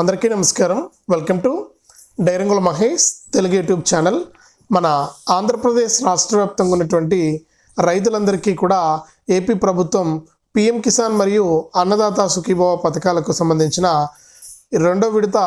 అందరికీ నమస్కారం. Welcome to డైరంగుల మహేష్ తెలుగు యూట్యూబ్ ఛానల్. మన ఆంధ్రప్రదేశ్ రాష్ట్ర వ్యాప్తంగా ఉన్నటువంటి రైతులందరికీ కూడా ఏపీ ప్రభుత్వం పిఎం కిసాన్ మరియు అన్నదాత సుఖీభవ పథకాలకు సంబంధించిన రెండో విడత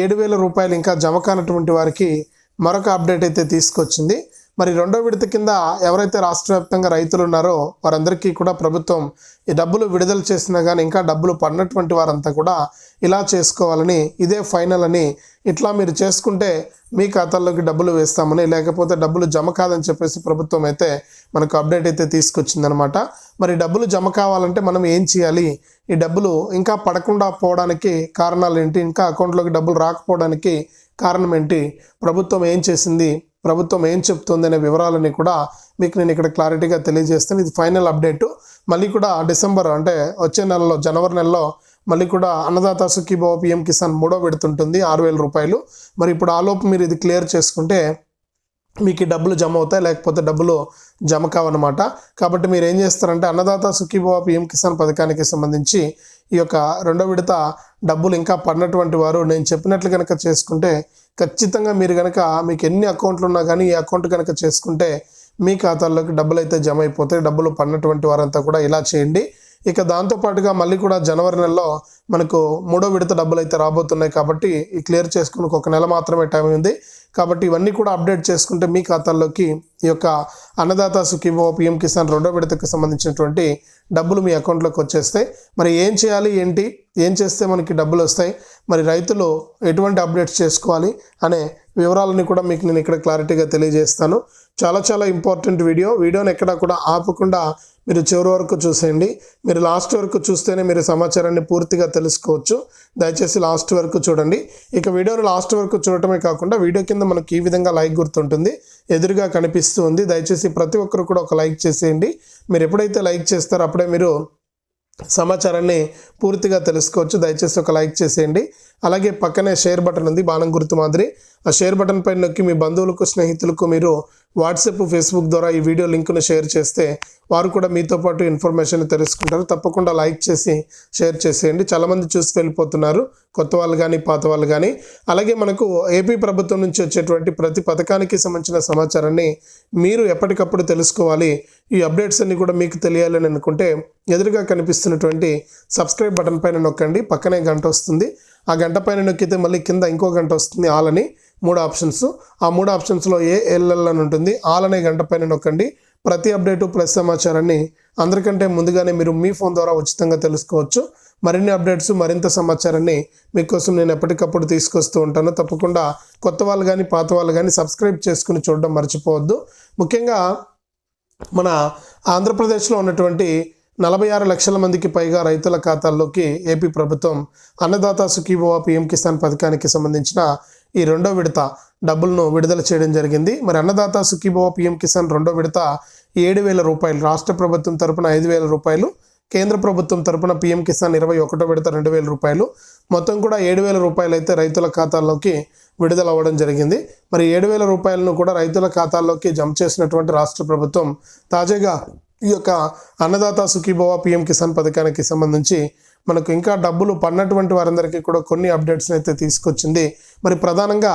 ఏడు వేల రూపాయలు ఇంకా జమ కానటువంటి వారికి మరొక అప్డేట్ అయితే తీసుకొచ్చింది. మరి రెండో విడత కింద ఎవరైతే రాష్ట్ర వ్యాప్తంగా రైతులు ఉన్నారో వారందరికీ కూడా ప్రభుత్వం ఈ డబ్బులు విడుదల చేసినా కానీ ఇంకా డబ్బులు పడినటువంటి వారంతా కూడా ఇలా చేసుకోవాలని ఇదే ఫైనల్ అని ఇట్లా మీరు చేసుకుంటే మీ ఖాతాల్లోకి డబ్బులు వేస్తామని లేకపోతే డబ్బులు జమ కాదని చెప్పేసి ప్రభుత్వం అయితే మనకు అప్డేట్ అయితే తీసుకొచ్చిందనమాట మరి డబ్బులు జమ కావాలంటే మనం ఏం చేయాలి? ఈ డబ్బులు ఇంకా పడకుండా పోవడానికి కారణాలు ఏంటి? ఇంకా అకౌంట్లోకి డబ్బులు రాకపోవడానికి కారణం ఏంటి? ప్రభుత్వం ఏం చేసింది? ప్రభుత్వం ఏం చెప్తుంది అనే వివరాలని కూడా మీకు నేను ఇక్కడ క్లారిటీగా తెలియజేస్తాను. ఇది ఫైనల్ అప్డేట్. మళ్ళీ కూడా డిసెంబర్ అంటే వచ్చే నెలలో జనవరి నెలలో మళ్ళీ కూడా అన్నదాత సుఖీభావ పిఎం కిసాన్ మూడో విడుతుంటుంది ఆరు వేల రూపాయలు. మరి ఇప్పుడు ఆలోపు మీరు ఇది క్లియర్ చేసుకుంటే మీకు డబ్బులు జమ అవుతాయి లేకపోతే డబ్బులు జమ కావన్నమాట. కాబట్టి మీరు ఏం చేస్తారంటే అన్నదాత సుఖీభావ పిఎం కిసాన్ పథకానికి సంబంధించి ఈ యొక్క రెండో విడత డబ్బులు ఇంకా పడినటువంటి వారు నేను చెప్పినట్లు కనుక చేసుకుంటే ఖచ్చితంగా మీరు కనుక మీకు ఎన్ని అకౌంట్లు ఉన్నా కానీ ఈ అకౌంట్ కనుక చేసుకుంటే మీ ఖాతాల్లోకి డబ్బులు అయితే జమ అయిపోతాయి. డబ్బులు పడినటువంటి వారంతా కూడా ఇలా చేయండి. ఇక దాంతోపాటుగా మళ్ళీ కూడా జనవరి నెలలో మనకు మూడో విడత డబ్బులు అయితే రాబోతున్నాయి కాబట్టి ఈ క్లియర్ చేసుకుని ఒక నెల మాత్రమే టైం ఉంది. కాబట్టి ఇవన్నీ కూడా అప్డేట్ చేసుకుంటే మీ ఖాతాల్లోకి ఈ యొక్క అన్నదాత సుఖీభవ పిఎం కిసాన్ రెండో విడతకు సంబంధించినటువంటి డబ్బులు మీ అకౌంట్లోకి వచ్చేస్తాయి. మరి ఏం చేయాలి ఏంటి ఏం చేస్తే మనకి డబ్బులు వస్తాయి మరి రైతులు ఎటువంటి అప్డేట్స్ చేసుకోవాలి అనే వివరాలని కూడా మీకు నేను ఇక్కడ క్లారిటీగా తెలియజేస్తాను. చాలా చాలా ఇంపార్టెంట్ వీడియో వీడియోని ఎక్కడా కూడా ఆపకుండా మీరు చివరి వరకు చూసేయండి. మీరు లాస్ట్ వరకు చూస్తేనే మీరు సమాచారాన్ని పూర్తిగా తెలుసుకోవచ్చు. దయచేసి లాస్ట్ వరకు చూడండి. ఇక వీడియోను లాస్ట్ వరకు చూడటమే కాకుండా వీడియో కింద మనకి ఈ విధంగా లైక్ గుర్తుంటుంది. ఎదురుగా కనిపిస్తూ ఉంది. దయచేసి ప్రతి ఒక్కరు కూడా ఒక లైక్ చేసేయండి. మీరు ఎప్పుడైతే లైక్ చేస్తారో అప్పుడే మీరు సమాచారాన్ని పూర్తిగా తెలుసుకోవచ్చు. దయచేసి ఒక లైక్ చేసేయండి. అలాగే పక్కనే షేర్ బటన్ ఉంది. బాణం గుర్తు మాదిరి. ఆ షేర్ బటన్ పైన నొక్కి మీ బంధువులకు స్నేహితులకు మీరు వాట్సాప్ ఫేస్బుక్ ద్వారా ఈ వీడియో లింక్ను షేర్ చేస్తే వారు కూడా మీతో పాటు ఇన్ఫర్మేషన్ తెలుసుకుంటారు. తప్పకుండా లైక్ చేసి షేర్ చేసేయండి. చాలామంది చూసి వెళ్ళిపోతున్నారు. కొత్త వాళ్ళు కానీ పాత వాళ్ళు కానీ. అలాగే మనకు ఏపీ ప్రభుత్వం నుంచి వచ్చేటువంటి ప్రతి పథకానికి సంబంధించిన సమాచారాన్ని మీరు ఎప్పటికప్పుడు తెలుసుకోవాలి. ఈ అప్డేట్స్ అన్నీ కూడా మీకు తెలియాలని అనుకుంటే ఎదురుగా కనిపిస్తున్నటువంటి సబ్స్క్రైబ్ బటన్ పైన నొక్కండి. పక్కనే గంట వస్తుంది. ఆ గంట పైన నొక్కితే మళ్ళీ కింద ఇంకో గంట వస్తుంది. ఆల్ అని మూడు ఆప్షన్స్. ఆ మూడు ఆప్షన్స్లో ఏ ఎల్ఎల్ అని ఉంటుంది ఆల్ అనే గంట పైన నొక్కండి. ప్రతి అప్డేటు ప్లస్ సమాచారాన్ని అందరికంటే ముందుగానే మీరు మీ ఫోన్ ద్వారా ఉచితంగా తెలుసుకోవచ్చు. మరిన్ని అప్డేట్స్ మరింత సమాచారాన్ని మీకోసం నేను ఎప్పటికప్పుడు తీసుకొస్తూ ఉంటాను. తప్పకుండా కొత్త వాళ్ళు కానీ పాత వాళ్ళు కానీ సబ్స్క్రైబ్ చేసుకుని చూడడం మర్చిపోవద్దు. ముఖ్యంగా మన ఆంధ్రప్రదేశ్లో ఉన్నటువంటి నలభై ఆరు లక్షల మందికి పైగా రైతుల ఖాతాల్లోకి ఏపీ ప్రభుత్వం అన్నదాత సుఖీభవ పిఎం కిసాన్ పథకానికి సంబంధించిన ఈ రెండో విడత డబ్బులను విడుదల చేయడం జరిగింది. మరి అన్నదాత సుఖీభవ పిఎం కిసాన్ రెండో విడత ఏడు వేల రూపాయలు రాష్ట్ర ప్రభుత్వం తరపున ఐదు వేల రూపాయలు కేంద్ర ప్రభుత్వం తరపున పిఎం కిసాన్ ఇరవై ఒకటో విడత రెండు వేల రూపాయలు. మొత్తం కూడా ఏడు వేల రూపాయలు అయితే రైతుల ఖాతాల్లోకి విడుదల అవ్వడం జరిగింది. మరి ఏడు వేల రూపాయలను కూడా రైతుల ఖాతాల్లోకి జమ చేసినటువంటి రాష్ట్ర ప్రభుత్వం తాజాగా ఈ యొక్క అన్నదాత సుఖీభవ పిఎం కిసాన్ పథకానికి సంబంధించి మనకు ఇంకా డబ్బులు పడినటువంటి వారందరికీ కూడా కొన్ని అప్డేట్స్ని అయితే తీసుకొచ్చింది. మరి ప్రధానంగా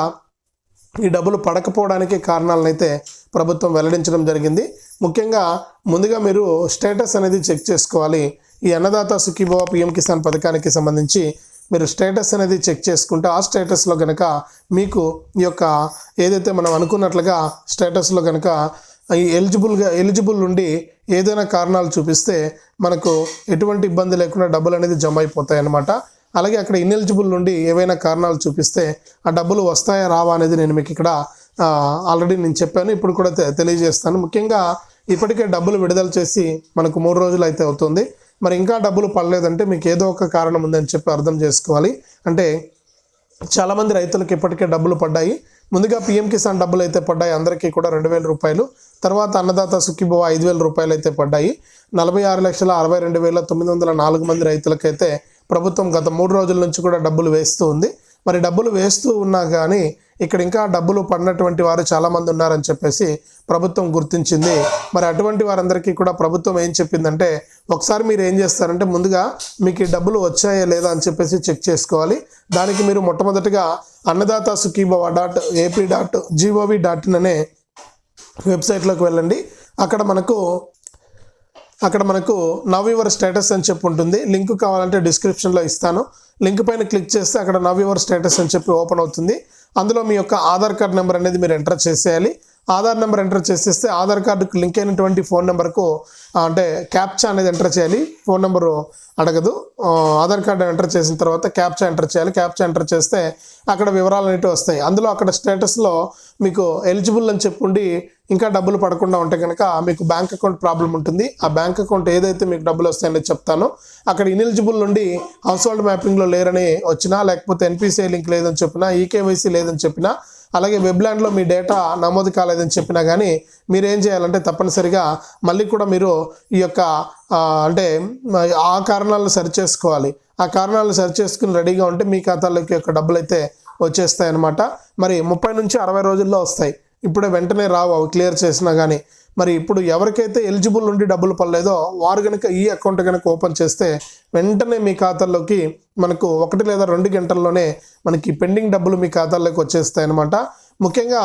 ఈ డబ్బులు పడకపోవడానికి కారణాలను అయితే ప్రభుత్వం వెల్లడించడం జరిగింది. ముఖ్యంగా ముందుగా మీరు స్టేటస్ అనేది చెక్ చేసుకోవాలి. ఈ అన్నదాత సుఖీభవ పిఎం కిసాన్ పథకానికి సంబంధించి మీరు స్టేటస్ అనేది చెక్ చేసుకుంటే ఆ స్టేటస్లో కనుక మీకు ఈ యొక్క ఏదైతే మనం అనుకున్నట్లుగా స్టేటస్లో కనుక ఈ ఎలిజిబుల్గా ఎలిజిబుల్ ఉండి ఏదైనా కారణాలు చూపిస్తే మనకు ఎటువంటి ఇబ్బంది లేకుండా డబ్బులు అనేది జమ అయిపోతాయి అన్నమాట అలాగే అక్కడ ఇన్ఎలిజిబుల్ నుండి ఏవైనా కారణాలు చూపిస్తే ఆ డబ్బులు వస్తాయా రావా అనేది నేను మీకు ఇక్కడ ఆల్రెడీ నేను చెప్పాను. ఇప్పుడు కూడా తె- తెలియజేస్తాను. ముఖ్యంగా ఇప్పటికే డబ్బులు విడుదల చేసి మనకు మూడు రోజులు అయితే అవుతుంది. మరి ఇంకా డబ్బులు పడలేదంటే మీకు ఏదో ఒక కారణం ఉందని చెప్పి అర్థం చేసుకోవాలి. అంటే చాలామంది రైతులకు ఇప్పటికే డబ్బులు పడ్డాయి. ముందుగా పిఎం కిసాన్ డబ్బులు అయితే పడ్డాయి. అందరికీ కూడా రెండు వేల రూపాయలు. తర్వాత అన్నదాత సుఖీభవ ఐదు వేల రూపాయలు అయితే పడ్డాయి. నలభై ఆరు లక్షల అరవై రెండు వేల తొమ్మిది వందల నాలుగు మంది రైతులకైతే ప్రభుత్వం గత మూడు రోజుల నుంచి కూడా డబ్బులు వేస్తూ ఉంది. మరి డబ్బులు వేస్తూ ఉన్నా కానీ ఇక్కడ ఇంకా డబ్బులు పడినటువంటి వారు చాలామంది ఉన్నారని చెప్పేసి ప్రభుత్వం గుర్తించింది. మరి అటువంటి వారందరికీ కూడా ప్రభుత్వం ఏం చెప్పిందంటే ఒకసారి మీరు ఏం చేస్తారంటే ముందుగా మీకు ఈ డబ్బులు వచ్చాయా లేదా అని చెప్పేసి చెక్ చేసుకోవాలి. దానికి మీరు మొట్టమొదటిగా Annadata Sukhibhava dot AP dot GOV dot in అనే వెబ్సైట్లోకి వెళ్ళండి. అక్కడ మనకు అక్కడ మనకు నవ్ యువర్ స్టేటస్ అని చెప్పి ఉంటుంది. లింక్ కావాలంటే డిస్క్రిప్షన్లో ఇస్తాను. లింక్ పైన క్లిక్ చేస్తే అక్కడ నవ్ యువర్ స్టేటస్ అని చెప్పి ఓపెన్ అవుతుంది. అందులో మీ యొక్క ఆధార్ కార్డ్ నెంబర్ అనేది మీరు ఎంటర్ చేసేయాలి. ఆధార్ నెంబర్ ఎంటర్ చేసేస్తే ఆధార్ కార్డుకు లింక్ అయినటువంటి ఫోన్ నెంబర్కు అంటే క్యాప్చా అనేది ఎంటర్ చేయాలి. ఫోన్ నెంబరు అడగదు. ఆధార్ కార్డు ఎంటర్ చేసిన తర్వాత క్యాప్చా ఎంటర్ చేయాలి. క్యాప్చా ఎంటర్ చేస్తే అక్కడ వివరాలు అనేవి వస్తాయి. అందులో అక్కడ స్టేటస్లో మీకు ఎలిజిబుల్ అని చెప్పుండి ఇంకా డబ్బులు పడకుండా ఉంటే కనుక మీకు బ్యాంక్ అకౌంట్ ప్రాబ్లం ఉంటుంది. ఆ బ్యాంక్ అకౌంట్ ఏదైతే మీకు డబ్బులు వస్తాయని చెప్తాను అక్కడ ఇనెలిజిబుల్ నుండి హౌస్ హోల్డ్ మ్యాపింగ్లో లేరని వచ్చినా లేకపోతే ఎన్పిసిఐ లింక్ లేదని చెప్పినా ఈకేవైసీ లేదని చెప్పినా అలాగే వెబ్లాండ్లో మీ డేటా నమోదు కాలేదని చెప్పినా కానీ మీరు ఏం చేయాలంటే తప్పనిసరిగా మళ్ళీ కూడా మీరు ఈ యొక్క అంటే ఆ కారణాలను సరి చేసుకోవాలి. ఆ కారణాలను సరి చేసుకుని రెడీగా ఉంటే మీ ఖాతాలోకి యొక్క డబ్బులు అయితే వచ్చేస్తాయి అన్నమాట మరి ముప్పై నుంచి అరవై రోజుల్లో వస్తాయి. ఇప్పుడే వెంటనే రావు అవి క్లియర్ చేసినా కానీ మరి ఇప్పుడు ఎవరికైతే ఎలిజిబుల్ నుండి డబ్బులు పడలేదో వారు కనుక ఈ అకౌంట్ కనుక ఓపెన్ చేస్తే వెంటనే మీ ఖాతాల్లోకి మనకు ఒకటి లేదా రెండు గంటల్లోనే మనకి పెండింగ్ డబ్బులు మీ ఖాతాల్లోకి వచ్చేస్తాయి అనమాట ముఖ్యంగా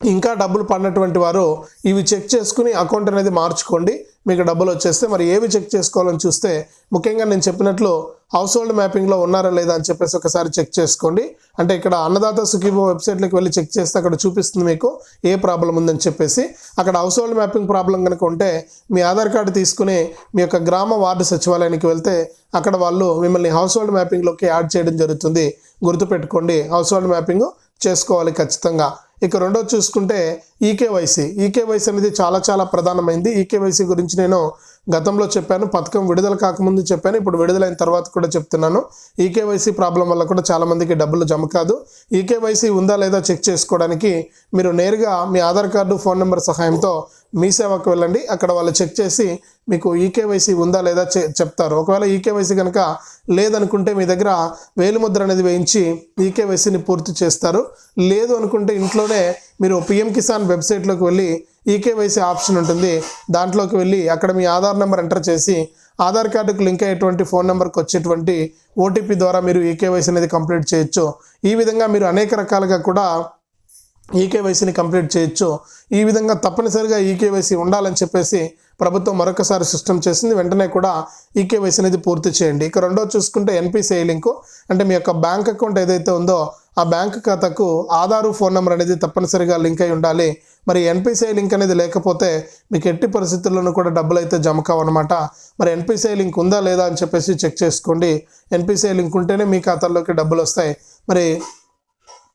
ఇంకా డబ్బులు పడినటువంటి వారు ఇవి చెక్ చేసుకుని అకౌంట్ అనేది మార్చుకోండి. మీకు డబ్బులు వచ్చేస్తే మరి ఏవి చెక్ చేసుకోవాలని చూస్తే ముఖ్యంగా నేను చెప్పినట్లు హౌస్ హోల్డ్ మ్యాపింగ్లో ఉన్నారా లేదా అని చెప్పేసి ఒకసారి చెక్ చేసుకోండి. అంటే ఇక్కడ అన్నదాత సుఖీభో వెబ్సైట్లోకి వెళ్ళి చెక్ చేస్తే అక్కడ చూపిస్తుంది మీకు ఏ ప్రాబ్లం ఉందని చెప్పేసి. అక్కడ హౌస్ హోల్డ్ మ్యాపింగ్ ప్రాబ్లం కనుక ఉంటే మీ ఆధార్ కార్డు తీసుకుని మీ యొక్క గ్రామ వార్డు సచివాలయానికి వెళ్తే అక్కడ వాళ్ళు మిమ్మల్ని హౌస్ హోల్డ్ మ్యాపింగ్లోకి యాడ్ చేయడం జరుగుతుంది. గుర్తుపెట్టుకోండి హౌస్ హోల్డ్ మ్యాపింగ్ చేసుకోవాలి ఖచ్చితంగా. ఇక రెండోది చూసుకుంటే ఈకేవైసీ. ఈకేవైసీ అనేది చాలా చాలా ప్రధానమైంది. ఈకేవైసీ గురించి నేను గతంలో చెప్పాను పథకం విడుదల కాకముందు చెప్పాను ఇప్పుడు విడుదలైన తర్వాత కూడా చెప్తున్నాను. ఈకేవైసీ ప్రాబ్లం వల్ల కూడా చాలామందికి డబ్బులు జమ కాదు. ఈకేవైసీ ఉందా లేదా చెక్ చేసుకోవడానికి మీరు నేరుగా మీ ఆధార్ కార్డు ఫోన్ నెంబర్ సహాయంతో మీ సేవకు వెళ్ళండి. అక్కడ వాళ్ళు చెక్ చేసి మీకు ఈకేవైసీ ఉందా లేదా చె- చెప్తారు. ఒకవేళ ఈకేవైసీ కనుక లేదనుకుంటే మీ దగ్గర వేలిముద్ర అనేది వేయించి ఈకేవైసీని పూర్తి చేస్తారు. లేదు అనుకుంటే ఇంట్లోనే మీరు పిఎం కిసాన్ వెబ్సైట్లోకి వెళ్ళి ఈకేవైసీ ఆప్షన్ ఉంటుంది. దాంట్లోకి వెళ్ళి అక్కడ మీ ఆధార్ నెంబర్ ఎంటర్ చేసి ఆధార్ కార్డుకు లింక్ అయ్యేటువంటి ఫోన్ నెంబర్కి వచ్చేటువంటి ఓటీపీ ద్వారా మీరు ఈకేవైసీ అనేది కంప్లీట్ చేయొచ్చు. ఈ విధంగా మీరు అనేక రకాలుగా కూడా ఈకేవైసీని కంప్లీట్ చేయొచ్చు. ఈ విధంగా తప్పనిసరిగా ఈకేవైసీ ఉండాలని చెప్పేసి ప్రభుత్వం మరొకసారి సిస్టమ్ చేసింది. వెంటనే కూడా ఈకేవైసీ అనేది పూర్తి చేయండి. ఇక రెండో చూసుకుంటే ఎన్పిసిఐ లింకు. అంటే మీ యొక్క బ్యాంక్ అకౌంట్ ఏదైతే ఉందో ఆ బ్యాంక్ ఖాతాకు ఆధారు ఫోన్ నెంబర్ అనేది తప్పనిసరిగా లింక్ అయి ఉండాలి. మరి ఎన్పిసిఐ లింక్ అనేది లేకపోతే మీకు ఎట్టి పరిస్థితుల్లోనూ కూడా డబ్బులు అయితే జమ కావన్నమాట. మరి ఎన్పిసిఐ లింక్ ఉందా లేదా అని చెప్పేసి చెక్ చేసుకోండి. ఎన్పిసిఐ లింక్ ఉంటేనే మీ ఖాతాల్లోకి డబ్బులు వస్తాయి మరి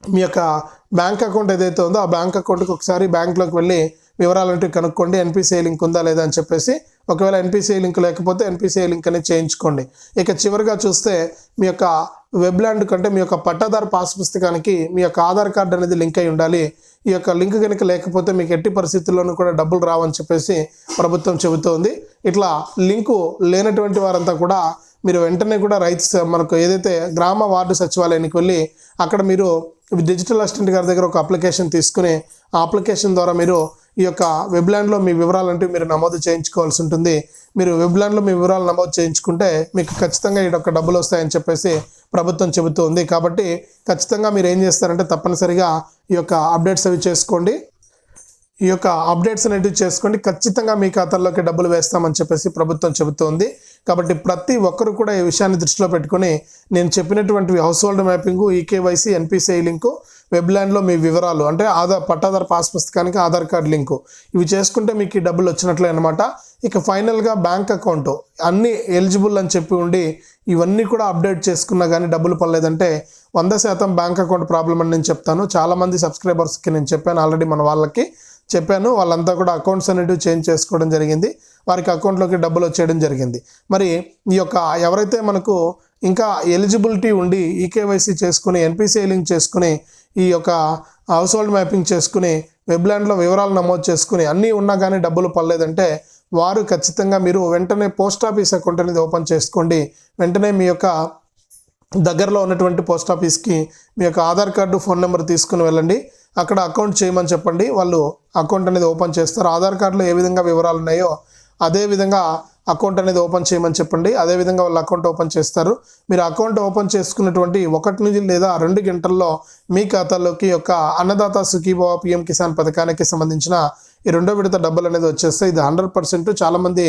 మీ యొక్క బ్యాంక్ అకౌంట్ ఏదైతే ఉందో ఆ బ్యాంక్ అకౌంట్కి ఒకసారి బ్యాంక్లోకి వెళ్ళి వివరాలంటే కనుక్కోండి ఎన్పిసిఐ లింక్ ఉందా లేదా అని చెప్పేసి. ఒకవేళ ఎన్పిసిఐ లింక్ లేకపోతే ఎన్పిసిఐ లింక్ అనేది చేయించుకోండి. ఇక చివరిగా చూస్తే మీ యొక్క వెబ్లాండ్ కంటే మీ యొక్క పట్టాదారు పాస్ పుస్తకానికి మీ యొక్క ఆధార్ కార్డు అనేది లింక్ అయి ఉండాలి. ఈ యొక్క లింక్ కనుక లేకపోతే మీకు ఎట్టి పరిస్థితుల్లోనూ కూడా డబ్బులు రావని చెప్పేసి ప్రభుత్వం చెబుతోంది. ఇట్లా లింకు లేనటువంటి వారంతా కూడా మీరు వెంటనే కూడా రైతు స- మనకు ఏదైతే గ్రామ వార్డు సచివాలయానికి వెళ్ళి అక్కడ మీరు డిజిటల్ అసిస్టెంట్ గారి దగ్గర ఒక అప్లికేషన్ తీసుకుని ఆ అప్లికేషన్ ద్వారా మీరు ఈ యొక్క వెబ్లాండ్లో మీ వివరాలు అంటే మీరు నమోదు చేయించుకోవాల్సి ఉంటుంది. మీరు వెబ్లాండ్లో మీ వివరాలు నమోదు చేయించుకుంటే మీకు ఖచ్చితంగా ఈ యొక్క డబ్బులు వస్తాయని చెప్పేసి ప్రభుత్వం చెబుతోంది. కాబట్టి ఖచ్చితంగా మీరు ఏం చేస్తారంటే తప్పనిసరిగా ఈ యొక్క అప్డేట్స్ అవి చేసుకోండి. ఈ యొక్క అప్డేట్స్ అనేటివి చేసుకోండి. ఖచ్చితంగా మీ ఖాతాల్లోకి డబ్బులు వేస్తామని చెప్పేసి ప్రభుత్వం చెబుతోంది. కాబట్టి ప్రతి ఒక్కరు కూడా ఈ విషయాన్ని దృష్టిలో పెట్టుకొని నేను చెప్పినటువంటి household mapping eKYC NPCI link వెబ్లాండ్లో మీ వివరాలు అంటే ఆధార్ పట్టాదార్ పాస్ పుస్తకానికి ఆధార్ కార్డ్ లింకు ఇవి చేసుకుంటే మీకు ఈ డబ్బులు వచ్చినట్లే అనమాట ఇక ఫైనల్గా బ్యాంక్ అకౌంట్ అన్ని ఎలిజిబుల్ అని చెప్పి ఉండి ఇవన్నీ కూడా అప్డేట్ చేసుకున్నా కానీ డబ్బులు పడలేదంటే వంద శాతం బ్యాంక్ అకౌంట్ ప్రాబ్లం అని నేను చెప్తాను. చాలామంది సబ్స్క్రైబర్స్కి నేను చెప్పాను ఆల్రెడీ మన వాళ్ళకి. చెప్పాను. వాళ్ళంతా కూడా అకౌంట్స్ అనేటివి చేంజ్ చేసుకోవడం జరిగింది. వారికి అకౌంట్లోకి డబ్బులు వచ్చేయడం జరిగింది. మరి ఈ యొక్క ఎవరైతే మనకు ఇంకా ఎలిజిబిలిటీ ఉండి ఈకేవైసీ చేసుకుని ఎన్పిసిఐ లింక్ చేసుకుని ఈ యొక్క హౌస్ హోల్డ్ మ్యాపింగ్ చేసుకుని వెబ్లాండ్లో వివరాలు నమోదు చేసుకుని అన్నీ ఉన్నా కానీ డబ్బులు పడలేదంటే వారు ఖచ్చితంగా మీరు వెంటనే పోస్ట్ ఆఫీస్ అకౌంట్ అనేది ఓపెన్ చేసుకోండి. వెంటనే మీ యొక్క దగ్గరలో ఉన్నటువంటి పోస్ట్ ఆఫీస్కి మీ యొక్క ఆధార్ కార్డు ఫోన్ నెంబర్ తీసుకుని వెళ్ళండి. అక్కడ అకౌంట్ చేయమని చెప్పండి. వాళ్ళు అకౌంట్ అనేది ఓపెన్ చేస్తారు. ఆధార్ కార్డులో ఏ విధంగా వివరాలు ఉన్నాయో అదే విధంగా అకౌంట్ అనేది ఓపెన్ చేయమని చెప్పండి. అదే విధంగా వాళ్ళు అకౌంట్ ఓపెన్ చేస్తారు. మీరు అకౌంట్ ఓపెన్ చేసుకున్నటువంటి ఒకటి నుంచి లేదా రెండు గంటల్లో మీ ఖాతాలోకి యొక్క అన్నదాత సుఖీభావ పిఎం కిసాన్ పథకానికి సంబంధించిన ఈ రెండో విడత డబ్బులు అనేది వచ్చేస్తాయి ఇది హండ్రెడ్ పర్సెంట్. చాలామంది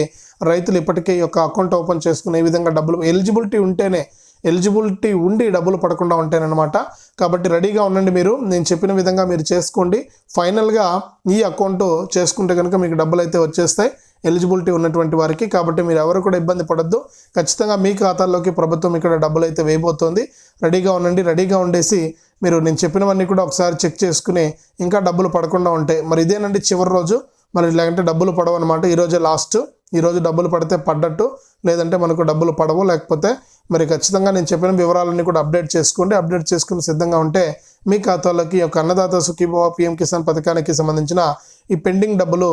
రైతులు ఇప్పటికే ఈ యొక్క అకౌంట్ ఓపెన్ చేసుకునే విధంగా డబ్బులు ఎలిజిబిలిటీ ఉంటేనే ఎలిజిబిలిటీ ఉండి డబ్బులు పడకుండా ఉంటాయన్నమాట కాబట్టి రెడీగా ఉండండి మీరు. నేను చెప్పిన విధంగా మీరు చేసుకోండి. ఫైనల్గా ఈ అకౌంట్ చేసుకుంటే కనుక మీకు డబ్బులు అయితే వచ్చేస్తాయి. ఎలిజిబిలిటీ ఉన్నటువంటి వారికి. కాబట్టి మీరు ఎవరు కూడా ఇబ్బంది పడద్దు. ఖచ్చితంగా మీ ఖాతాల్లోకి ప్రభుత్వం ఇక్కడ డబ్బులు అయితే వేయబోతోంది. రెడీగా ఉండండి. రెడీగా ఉండేసి మీరు నేను చెప్పినవన్నీ కూడా ఒకసారి చెక్ చేసుకుని ఇంకా డబ్బులు పడకుండా ఉంటాయి మరి ఇదేనండి చివరి రోజు. మరి ఇలాగంటే డబ్బులు పడవన్నమాట. అనమాట ఈరోజే లాస్ట్. ఈరోజు డబ్బులు పడితే పడ్డట్టు లేదంటే మనకు డబ్బులు పడవు. లేకపోతే మరి ఖచ్చితంగా నేను చెప్పిన వివరాలన్నీ కూడా అప్డేట్ చేసుకోండి. అప్డేట్ చేసుకుని సిద్ధంగా ఉంటే మీ ఖాతాలోకి ఈ యొక్క అన్నదాత సుఖీభవ పిఎం కిసాన్ పథకానికి సంబంధించిన ఈ పెండింగ్ డబ్బులు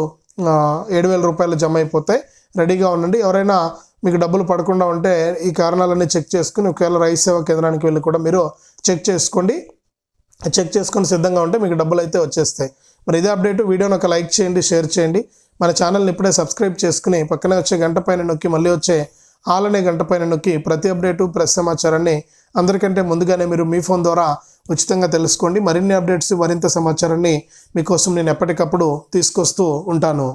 ఏడు వేల రూపాయలు జమ అయిపోతాయి. రెడీగా ఉండండి. ఎవరైనా మీకు డబ్బులు పడకుండా ఉంటే ఈ కారణాలన్నీ చెక్ చేసుకుని ఒకవేళ రైతు సేవా కేంద్రానికి వెళ్ళి కూడా మీరు చెక్ చేసుకోండి. చెక్ చేసుకొని సిద్ధంగా ఉంటే మీకు డబ్బులు అయితే వచ్చేస్తాయి. మరి ఇదే అప్డేట్. వీడియోని ఒక లైక్ చేయండి షేర్ చేయండి. మన ఛానల్ని ఇప్పుడే సబ్స్క్రైబ్ చేసుకుని పక్కనే వచ్చే గంట పైన నొక్కి మళ్ళీ వచ్చే ఆల్ అనే గంట పైన నొక్కి ప్రతి అప్డేటు ప్రెస్ సమాచారాన్ని అందరికంటే ముందుగానే మీరు మీ ఫోన్ ద్వారా ఉచితంగా తెలుసుకోండి. మరిన్ని అప్డేట్స్ మరింత సమాచారాన్ని మీకోసం నేను ఎప్పటికప్పుడు తీసుకొస్తూ ఉంటాను.